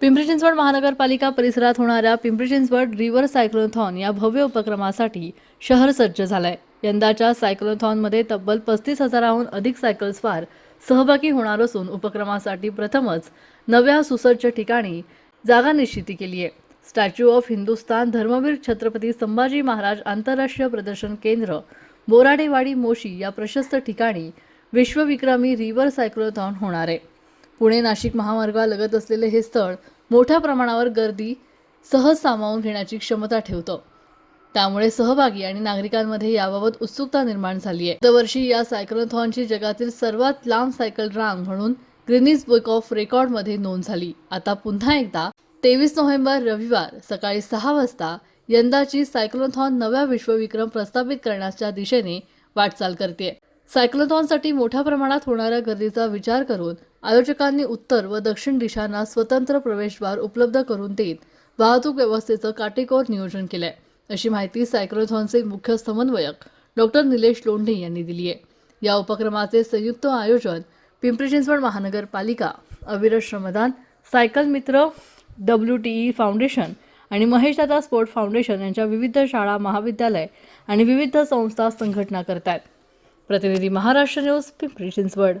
पिंपरी चिंचवड महानगरपालिका परिसरात होणाऱ्या पिंपरी चिंचवड रिव्हर सायक्लोथॉन या भव्य उपक्रमासाठी शहर सज्ज झालंय. यंदाच्या सायक्लोथॉनमध्ये तब्बल पस्तीस हजाराहून अधिक सायकलस्वार सहभागी होणार असून उपक्रमासाठी प्रथमच नव्या सुसज्ज ठिकाणी जागा निश्चिती केली आहे. स्टॅच्यू ऑफ हिंदुस्तान धर्मवीर छत्रपती संभाजी महाराज आंतरराष्ट्रीय प्रदर्शन केंद्र बोराडेवाडी मोशी या प्रशस्त ठिकाणी विश्वविक्रमी रिव्हर सायक्लोथॉन होणार आहे. पुणे नाशिक महामार्गालगत असलेले हे स्थळ मोठ्या प्रमाणावर गर्दी सहज सामावून घेण्याची क्षमता ठेवतं. त्यामुळे सहभागी आणि नागरिकांमध्ये याबाबत उत्सुकता निर्माण झाली आहे दरवर्षी या सायक्लोथॉनची जगातील सर्वात लांब सायकल रांग म्हणून ग्रिनीज बुक ऑफ रेकॉर्डमध्ये नोंद झाली. आता पुन्हा एकदा तेवीस नोव्हेंबर रविवार सकाळी सहा वाजता यंदाची सायक्लोथॉन नव्या विश्वविक्रम प्रस्थापित करण्याच्या दिशेने वाटचाल करते सायक्लोथॉनसाठी मोठ्या प्रमाणात होणाऱ्या गर्दीचा विचार करून आयोजकांनी उत्तर व दक्षिण दिशांना स्वतंत्र प्रवेशद्वार उपलब्ध करून देत वाहतूक व्यवस्थेचं काटेकोर नियोजन केलंय. अशी माहिती सायक्लोथॉनचे मुख्य समन्वयक डॉक्टर निलेश लोंढे यांनी दिली आहे. या उपक्रमाचे संयुक्त आयोजन पिंपरी चिंचवड महानगरपालिका अविरत श्रमदान सायकल मित्र डब्ल्यू टी ई फाउंडेशन आणि महेशदादा स्पोर्ट फाउंडेशन यांच्या विविध शाळा महाविद्यालय आणि विविध संस्था संघटना करत आहेत प्रतिनिधी महाराष्ट्र न्यूज पिंपरी चिंचवड.